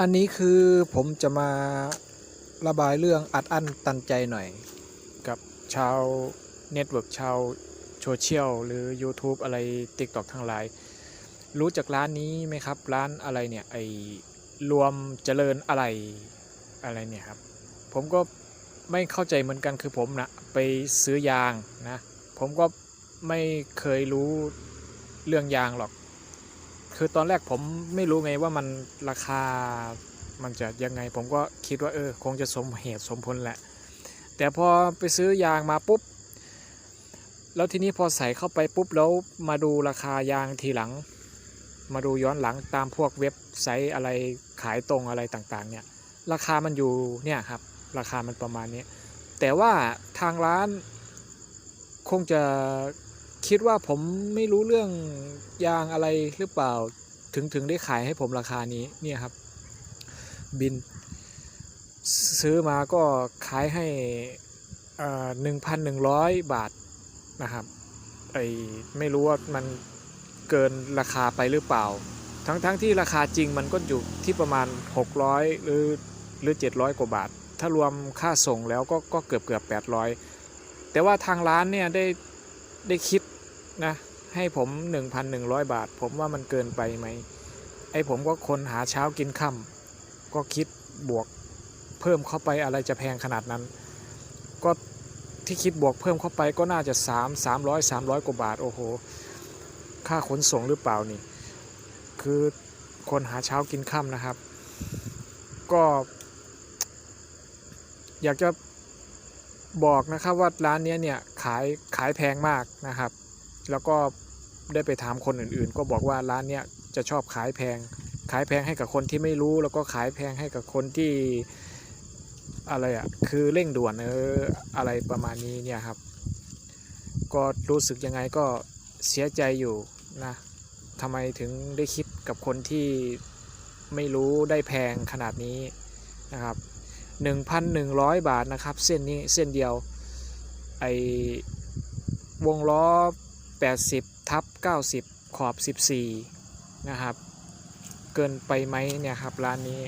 อันนี้คือผมจะมาระบายเรื่องอัดอั้นตันใจหน่อย กับชาวเน็ตเวิร์กชาวโซเชียลหรือ YouTube อะไร TikTok ทั้งหลาย รู้จักร้านนี้ไหมครับ ร้านอะไรเนี่ย ไอรวมเจริญอะไรอะไรเนี่ยครับ ผมก็ไม่เข้าใจเหมือนกันคือผมนะไปซื้อยางนะ ผมก็ไม่เคยรู้เรื่องยางหรอก คือตอนแรกผมไม่รู้ไงว่ามันราคามันจะยังไง ผมก็คิดว่าเออ คงจะสมเหตุสมผลแหละ แต่พอไปซื้อยางมาปุ๊บ แล้วทีนี้พอใส่เข้าไปปุ๊บแล้วมาดูราคายางทีหลัง มาดูย้อนหลังตามพวกเว็บไซต์อะไรขายตรงอะไรต่างๆ เนี่ย ราคามันอยู่เนี่ยครับ ราคามันประมาณนี้ แต่ว่าทางร้านคงจะ คิดว่าผมไม่รู้เรื่องยางอะไรหรือเปล่า ถึงถึงได้ขายให้ผมราคานี้เนี่ยครับ บิน ซื้อมาก็ขายให้หนึ่งพันหนึ่งร้อยบาทนะครับไอไม่รู้ว่ามันเกินราคาไปหรือเปล่า ทั้งทั้งที่ราคาจริงมันก็อยู่ที่ประมาณ 600 หรือหรือ 700 กว่าบาท ถ้ารวมค่าส่งแล้วก็ก็เกือบเกือบ800 แต่ว่าทางร้านเนี่ยได้ได้คิด นะ ให้ผม 1,100 บาท ผมว่ามันเกินไปไหม ไอ้ผมก็คนหาเช้ากินค่ำก็คิดบวกเพิ่มเข้าไปอะไรจะแพงขนาดนั้น ก็ที่คิดบวกเพิ่มเข้าไปก็น่าจะ 3 300 300 กว่าบาท โอ้โห ค่าขนส่งหรือเปล่านี่ คือคนหาเช้ากินค่ำนะครับ ก็ อยากจะบอกนะครับว่าร้านเนี้ยเนี่ยขายขายแพงมากนะครับ แล้วก็ได้ไปถามคนอื่นๆ ก็บอกว่าร้านเนี้ยจะชอบขายแพง ขายแพงให้กับคนที่ไม่รู้ แล้วก็ขายแพงให้กับคนที่อะไรอะ่ะคือเร่งด่วนเอออะไรประมาณนี้เนี่ยครับ ก็รู้สึกยังไงก็เสียใจอยู่นะทำไมถึงได้คิดกับคนที่ไม่รู้ได้แพงขนาดนี้นะครับ 1,100 บาทนะครับ เส้นนี้เส้นเดียวไอวงล้อ 80 ทับ 90 ขอบ 14 นะครับ เกินไปไหมเนี่ยครับร้านนี้